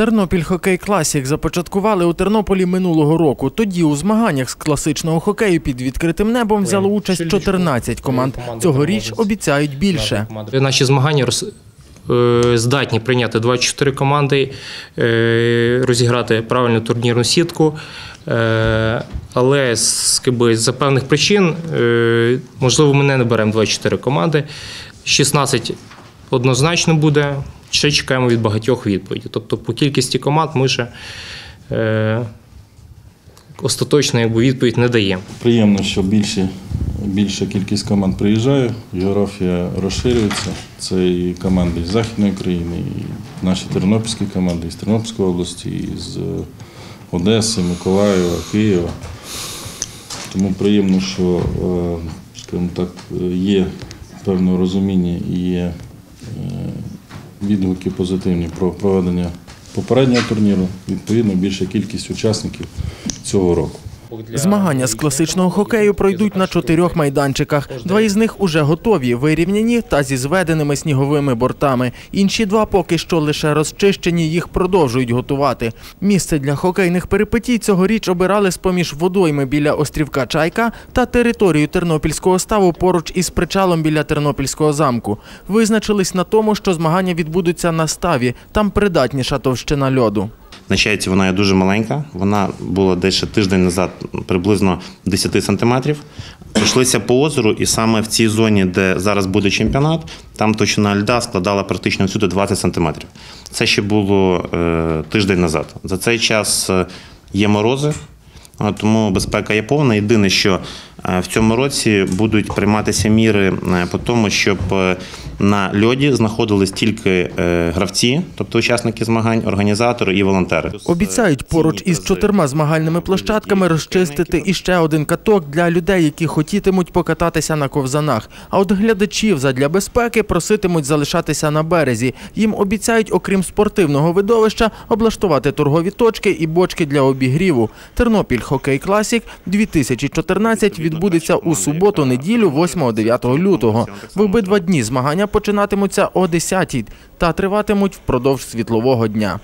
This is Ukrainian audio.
Тернопіль Хокей Класік започаткували у Тернополі минулого року. Тоді у змаганнях з класичного хокею під відкритим небом взяло участь 14 команд. Цьогоріч обіцяють більше. Наші змагання е, здатні прийняти 24 команди, е, розіграти правильну турнірну сітку. Е, Але за певних причин, можливо, ми не беремо 24 команди. 16 однозначно буде. Ще чекаємо від багатьох відповіді. Тобто, по кількості команд ми ще е, остаточно якби, відповідь не даємо. Приємно, що більше, більша кількість команд приїжджає, географія розширюється. Це і команди з Західної України, і наші тернопільські команди з Тернопільської області, і з Одеси, Миколаєва, Києва. Тому приємно, що е, скажімо так, е, є певне розуміння і є е, відгуки позитивні про проведення попереднього турніру. Відповідно, більша кількість учасників цього року. Змагання з класичного хокею пройдуть на чотирьох майданчиках. Два із них уже готові, вирівняні та зі зведеними сніговими бортами. Інші два поки що лише розчищені, їх продовжують готувати. Місце для хокейних перипетій цьогоріч обирали з-поміж водойми біля острівка Чайка та територію тернопільського ставу поруч із причалом біля Тернопільського замку. Визначились на тому, що змагання відбудуться на ставі. Там придатніша товщина льоду. На чайці вона є дуже маленька. Вона була десь ще тиждень назад приблизно 10 сантиметрів. Прийшлися по озеру, і саме в цій зоні, де зараз буде чемпіонат, там товщина льда складала практично всюди 20 сантиметрів. Це ще було е, тиждень назад. За цей час е, є морози, тому безпека є повна. Єдине, що е, в цьому році будуть прийматися міри е, по тому, щоб на льоді знаходились тільки е, гравці, тобто учасники змагань, організатори і волонтери. Обіцяють поруч із чотирма змагальними площадками розчистити іще один каток для людей, які хотітимуть покататися на ковзанах. А от глядачів задля безпеки проситимуть залишатися на березі. Їм обіцяють, окрім спортивного видовища, облаштувати торгові точки і бочки для обігріву. Тернопіль Хокей Класік 2014 відбудеться у суботу-неділю, 8-9 лютого. В обидва дні змагання починатимуться о 10 та триватимуть впродовж світлового дня.